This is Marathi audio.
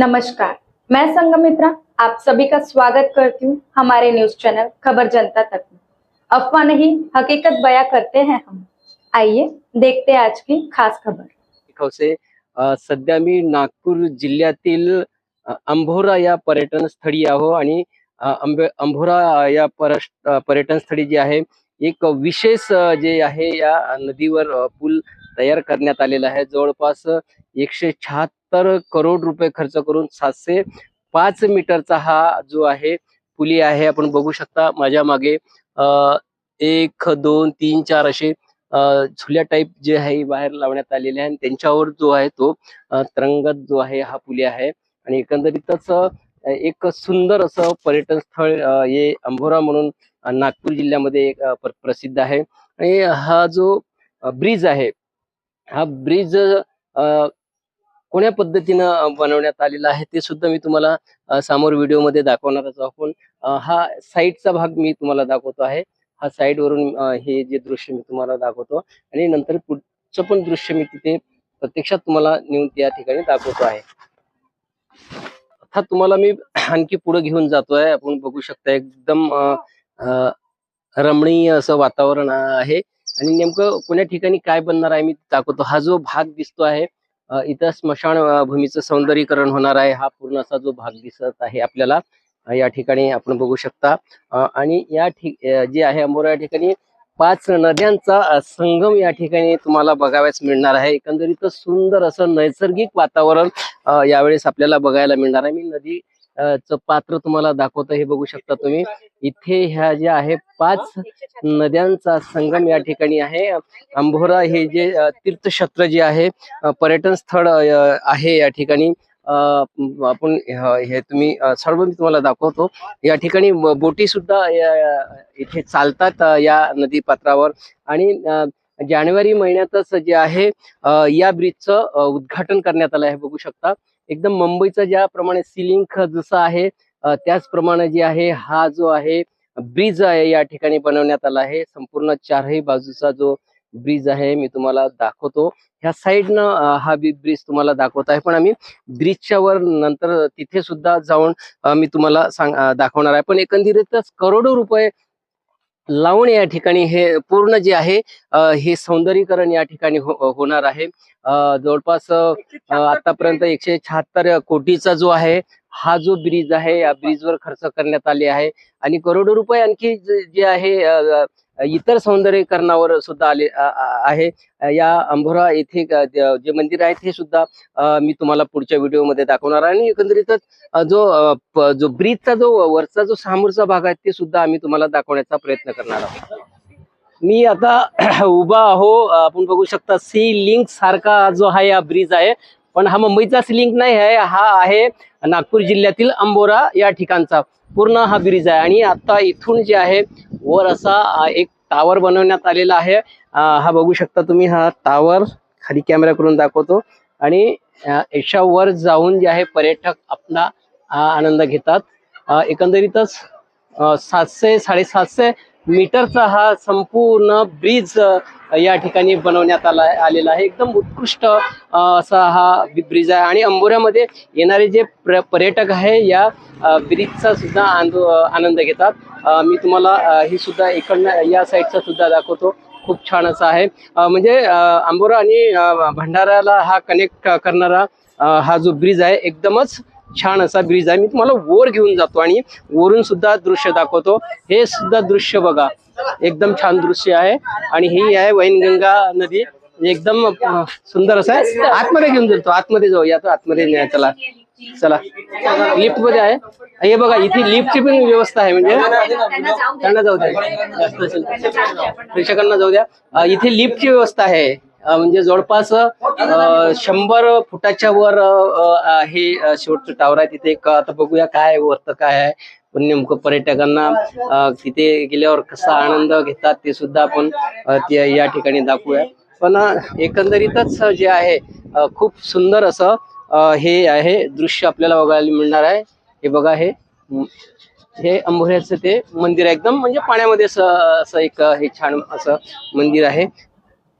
नमस्कार मैं संगमित्रा आप सभी का स्वागत करती हूँ हमारे न्यूज चैनल खबर जनता तक में। अफवाह नहीं हकीकत बयां करते हैं हम। आइए देखते हैं आज की खास खबर। सध्या मी नागपूर जिल्ह्यातील अंभोरा या पर्यटन स्थळी आहो आणि अंबे अंभोरा या पर्यटन स्थळी जे आहे एक विशेष जे आहे या नदीवर पूल तयार करण्यात आलेला आहे. जवळपास एकशे शहात्तर करोड रुपये खर्च करून सातशे पाच मीटरचा हा जो आहे पुली आहे आपण बघू शकता माझ्या मागे. अ, एक दोन तीन चार असे अ, झुल्या टाईप जे आहे बाहेर लावण्यात आलेले आहे. आणि त्यांच्यावर जो आहे तो तरंगत जो आहे हा पुली आहे. आणि एकंदरीतच एक सुंदर असं पर्यटन स्थळ हे अंभोरा म्हणून नागपूर जिल्ह्यामध्ये एक, प्रसिद्ध आहे. आणि हा जो ब्रिज आहे हा ब्रिज कोण्या पद्धतीनं बनवण्यात आलेला आहे ते सुद्धा मी तुम्हाला समोर व्हिडिओमध्ये दाखवणारच आहोत. हा साईडचा भाग मी तुम्हाला दाखवतो आहे. हा साईडवरून हे जे दृश्य मी तुम्हाला दाखवतो आणि नंतर पुढचं पण दृश्य मी तिथे प्रत्यक्षात तुम्हाला नेऊन त्या ठिकाणी दाखवतो आहे. हा तुम्हाला मी आणखी पुढे घेऊन जातोय. आपण बघू शकता एकदम अ, रमणीय असं वातावरण आहे. आणि नेमकं कोण्या ठिकाणी काय बनणार आहे मी दाखवतो. हा जो भाग दिसतो आहे इथं स्मशान भूमीचं सौंदर्यीकरण होणार आहे. हा पूर्ण असा जो भाग दिसत आहे आपल्याला या ठिकाणी आपण बघू शकता. आणि या ठिक जे आहे अंबोरा या ठिकाणी पाच नद्यांचा संगम या ठिकाणी तुम्हाला बघाव्याच मिळणार आहे. एकंदरीत सुंदर असं नैसर्गिक वातावरण यावेळेस आपल्याला बघायला मिळणार आहे. मी नदी च पात्र तुम्हाला दाखवतं हे बघू शकता तुम्ही. इथे ह्या ज्या आहे पाच नद्यांचा संगम या ठिकाणी आहे. अंभोरा हे जे तीर्थक्षेत्र जे आहे पर्यटन स्थळ आहे या ठिकाणी. अ, आपण हे तुम्ही सर्व मी तुम्हाला दाखवतो. या ठिकाणी बोटी सुद्धा इथे चालतात या नदी पात्रावर. आणि जानेवारी महिन्यातच जे आहे या ब्रिजचं उद्घाटन करण्यात आलं आहे बघू शकता. एकदम मुंबईचं ज्याप्रमाणे सिलिंग जसं आहे त्याचप्रमाणे जे आहे हा जो आहे ब्रिज आहे या ठिकाणी बनवण्यात आला आहे. संपूर्ण चारही बाजूचा जो ब्रिज आहे मी तुम्हाला दाखवतो. ह्या साईडनं हा ब्रिज तुम्हाला दाखवत आहे. पण आम्ही ब्रिजच्या वर नंतर तिथे सुद्धा जाऊन मी तुम्हाला सांग दाखवणार आहे. पण एकंदरीतच करोडो रुपये लावून या ठिकाणी हे पूर्ण जे आहे हे सौंदर्यीकरण या ठिकाणी हो- होणार आहे. जवळपास आतापर्यंत एकशे शहात्तर कोटीचा जो आहे हा जो ब्रिज आहे या ब्रिजवर खर्च करण्यात आले आहे. आणि करोडो रुपये आणखी जे आहे इतर सौंदर्यीकरणावर सुद्धा आले आहे. या अंभोरा येथे जे मंदिर आहे ते सुद्धा मी तुम्हाला पुढच्या व्हिडिओमध्ये दाखवणार आणि एकंदरीतच जो जो ब्रिजचा जो वरचा जो समोरचा भाग आहे ते सुद्धा आम्ही तुम्हाला दाखवण्याचा प्रयत्न करणार आहोत. मी आता उभा आहो. आपण बघू शकता सी लिंक सारखा जो हा हा ब्रिज आहे. पण हा मुंबईचा सी लिंक नाही आहे हा आहे नागपूर जिल्ह्यातील अंबोरा या ठिकाणचा. पूर्ण हा ब्रिज आहे. आणि आता इथून जे आहे वर असा एक टावर बनवण्यात आलेला आहे. हा बघू शकता तुम्ही हा टावर खाली कॅमेरा करून दाखवतो. आणि याच्या वर जाऊन जे आहे पर्यटक आपला आनंद घेतात. एकंदरीतच सातशे साडेसातशे मीटरचा हा संपूर्ण ब्रिज या ठिकाणी बनवण्यात आला आलेला आहे. एकदम उत्कृष्ट असा हा ब्रिज आहे. आणि अंबोऱ्यामध्ये येणारे जे प्र- पर्यटक आहे या ब्रिजचा सुद्धा आनंद आनंद घेतात. मी तुम्हाला ही सुद्धा इकडनं या साईडचा सुद्धा दाखवतो. खूप छान असा आहे. म्हणजे अंबोरा आणि भंडाऱ्याला हा कनेक्ट करणारा हा जो ब्रिज आहे एकदमच छान असा ब्रिज आहे. मी तुम्हाला वर घेऊन जातो आणि वरून सुद्धा दृश्य दाखवतो. हे सुद्धा दृश्य बघा. एकदम छान दृश्य आहे. आणि ही आहे वैनगंगा नदी. एकदम सुंदर असं आहे. आतमध्ये घेऊन जातो. आतमध्ये जाऊ या तो आतमध्ये न्या चला. चला. लिफ्टमध्ये आहे. हे बघा इथे लिफ्टची पण व्यवस्था आहे. म्हणजे त्यांना जाऊ द्या. जास्त असेल प्रेक्षकांना जाऊ द्या. इथे लिफ्टची व्यवस्था आहे. म्हणजे जवळपास अ, शंभर फुटाच्या वर हे शेवटचं टावर आहे. तिथे एक आता बघूया काय वरतं काय आहे. पण नेमकं पर्यटकांना तिथे गेल्यावर कसा आनंद घेतात ते सुद्धा आपण या ठिकाणी दाखवूया. पण एकंदरीतच जे आहे खूप सुंदर असं हे आहे दृश्य आपल्याला बघायला मिळणार आहे. हे बघा हे हे अंबोऱ्याचं ते मंदिर आहे. एकदम म्हणजे पाण्यामध्ये असं असं एक हे छान असं मंदिर आहे.